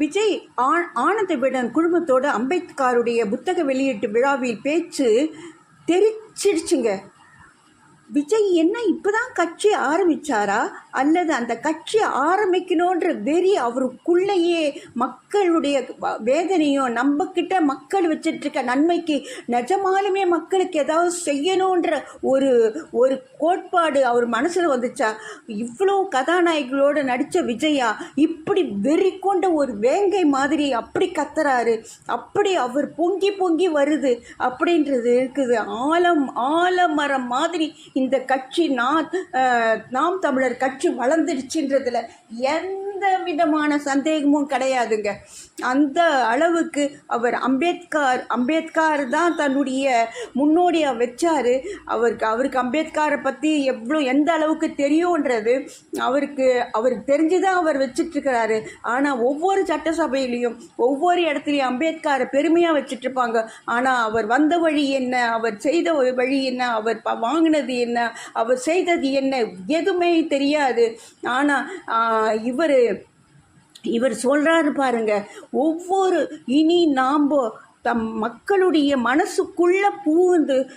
விஜய் ஆ ஆனந்த விடன் குழுமத்தோட அம்பேத்கருடைய புத்தக வெளியீட்டு விழாவில் பேச்சு தெரிச்சிடுச்சுங்க. விஜய் என்ன இப்பதான் கட்சி ஆரம்பிச்சாரா? அல்லது அந்த கட்சி ஆரம்பிக்கணுன்ற வெறி அவருக்குள்ளேயே மக்களுடைய வேதனையும் நம்ம கிட்ட மக்கள் வச்சிட்டு இருக்க நன்மைக்கு நிஜமாலுமே மக்களுக்கு ஏதாவது செய்யணுன்ற ஒரு ஒரு கோட்பாடு அவர் மனசுல வந்துச்சா? இவ்வளோ கதாநாயகிகளோடு நடித்த விஜயா இப்படி வெறி கொண்ட ஒரு வேங்கை மாதிரி அப்படி கத்துறாரு அப்படி அவர் பொங்கி பொங்கி வருது அப்படின்றது இருக்குது. ஆலம் ஆலமரம் மாதிரி இந்த கட்சி நான் நாம் தமிழர் கட்சி வளர்ந்துடுச்சுன்றதுல எந்த விதமான சந்தேகமும் கிடையாதுங்க. அந்த அளவுக்கு அவர் அம்பேத்கர் அம்பேத்கர் தான் தன்னுடைய முன்னோடியாக வச்சார். அவருக்கு அவருக்கு அம்பேத்கரை பற்றி எவ்வளோ எந்த அளவுக்கு தெரியுன்றது அவருக்கு அவருக்கு தெரிஞ்சுதான் அவர் வச்சிட்ருக்கிறாரு. ஆனால் ஒவ்வொரு சட்டசபையிலையும் ஒவ்வொரு இடத்துலையும் அம்பேத்கரை பெருமையாக வச்சிட்ருப்பாங்க. ஆனால் அவர் வந்த வழி என்ன அவர் செய்த வழி என்ன அவர் வாங்கினது என்ன அவர் செய்தது என்ன எதுவுமே தெரியாது. ஆனால் இவர் இவர் சொல்கிறாரு பாருங்க ஒவ்வொரு இனி நாம் தம் மக்களுடைய மனசுக்குள்ளே பூந்து